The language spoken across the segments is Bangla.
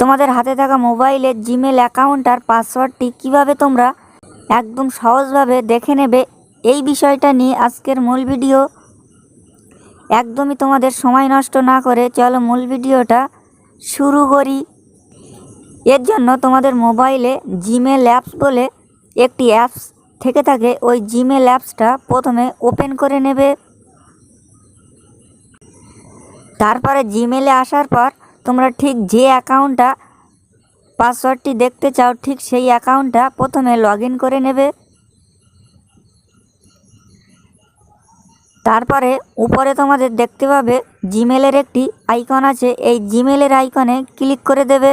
তোমাদের হাতে থাকা মোবাইলে জিমেল অ্যাকাউন্ট আর পাসওয়ার্ডটি কীভাবে তোমরা একদম সহজভাবে দেখে নেবে, এই বিষয়টা নিয়ে আজকের মূল ভিডিও। একদমই তোমাদের সময় নষ্ট না করে চলো মূল ভিডিওটা শুরু করি। এর জন্য তোমাদের মোবাইলে জিমেল অ্যাপস বলে একটি অ্যাপস থেকে থাকে, ওই জিমেল অ্যাপসটা প্রথমে ওপেন করে নেবে। তারপরে জিমেলে আসার পর তোমরা ঠিক যে অ্যাকাউন্টটা, পাসওয়ার্ডটি দেখতে চাও, ঠিক সেই অ্যাকাউন্টটা প্রথমে লগ করে নেবে। তারপরে উপরে তোমাদের দেখতে পাবে জিমেলের একটি আইকন আছে, এই জিমেলের আইকনে ক্লিক করে দেবে।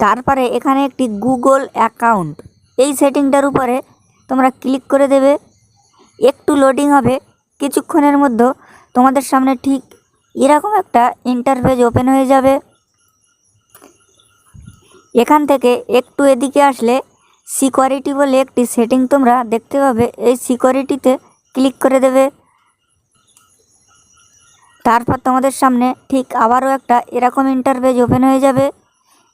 তারপরে এখানে একটি গুগল অ্যাকাউন্ট, এই সেটিংটার উপরে তোমরা ক্লিক করে দেবে। একটু লোডিং হবে, কিছুক্ষণের মধ্যে তোমাদের সামনে ঠিক এরকম একটা ইন্টারফেস ওপেন হয়ে যাবে। এখান থেকে একটু এদিকে আসলে সিকিউরিটি বলে একটি সেটিং তোমরা দেখতে পাবে। এই সিকিউরিটিতে ক্লিক করে দেবে। তারপর তোমাদের সামনে ঠিক আবারও একটা এরকম ইন্টারফেস ওপেন হয়ে যাবে।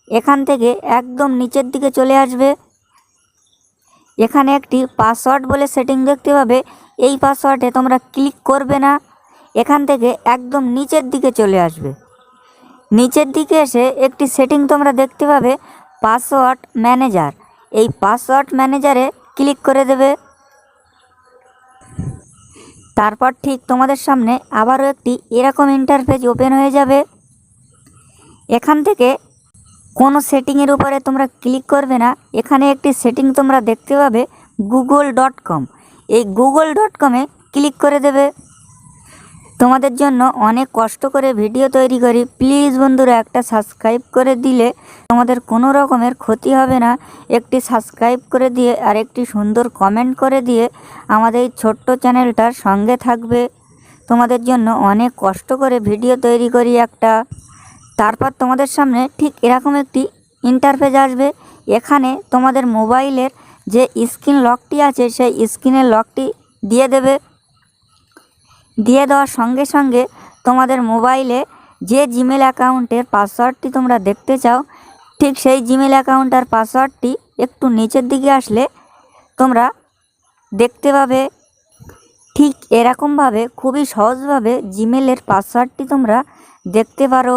এখান থেকে একদম নিচের দিকে চলে আসবে। এখানে একটি পাসওয়ার্ড বলে সেটিং দেখতে পাবে। এই পাসওয়ার্ডে তোমরা ক্লিক করবে না। এখান থেকে একদম নিচের দিকে চলে আসবে। নিচের দিকে এসে একটি সেটিং তোমরা দেখতে পাবে পাসওয়ার্ড ম্যানেজার এই পাসওয়ার্ড ম্যানেজারে ক্লিক করে দেবে। তারপর ঠিক তোমাদের সামনে আবারও একটি এরকম ইন্টারফেস ওপেন হয়ে যাবে। এখান থেকে কোনো সেটিংয়ের উপরে তোমরা ক্লিক করবে না। এখানে একটি সেটিং তোমরা দেখতে পাবে গুগল ডট কম এই গুগল ডট কমে ক্লিক করে দেবে। তোমাদের জন্য অনেক কষ্ট করে ভিডিও তৈরি করি। প্লিজ বন্ধুরা, একটা সাবস্ক্রাইব করে দিলে তোমাদের কোনো রকমের ক্ষতি হবে না। একটি সাবস্ক্রাইব করে দিয়ে আর একটি সুন্দর কমেন্ট করে দিয়ে আমাদের এই ছোট্ট চ্যানেলটার সঙ্গে থাকবে। তোমাদের জন্য অনেক কষ্ট করে ভিডিও তৈরি করি একটা। তারপর তোমাদের সামনে ঠিক এরকম একটি ইন্টারফেস আসবে। এখানে তোমাদের মোবাইলের যে স্ক্রিন লকটি আছে, সেই স্ক্রিনের লকটি দিয়ে দেবে। দিয়ে দেওয়ার সঙ্গে সঙ্গে তোমাদের মোবাইলে যে জিমেল অ্যাকাউন্টের পাসওয়ার্ডটি তোমরা দেখতে চাও, ঠিক সেই জিমেল অ্যাকাউন্ট আর পাসওয়ার্ডটি একটু নিচের দিকে আসলে তোমরা দেখতে পাবে। ঠিক এরকমভাবে, খুবই সহজভাবে জিমেলের পাসওয়ার্ডটি তোমরা দেখতে পারো।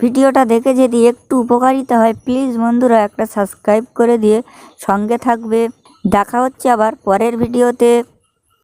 ভিডিওটা দেখে যদি একটু উপকারিতা হয় প্লিজ বন্ধুরা একটা সাবস্ক্রাইব করে দিয়ে সঙ্গে থাকবে। দেখা হচ্ছে আবার পরের ভিডিওতে।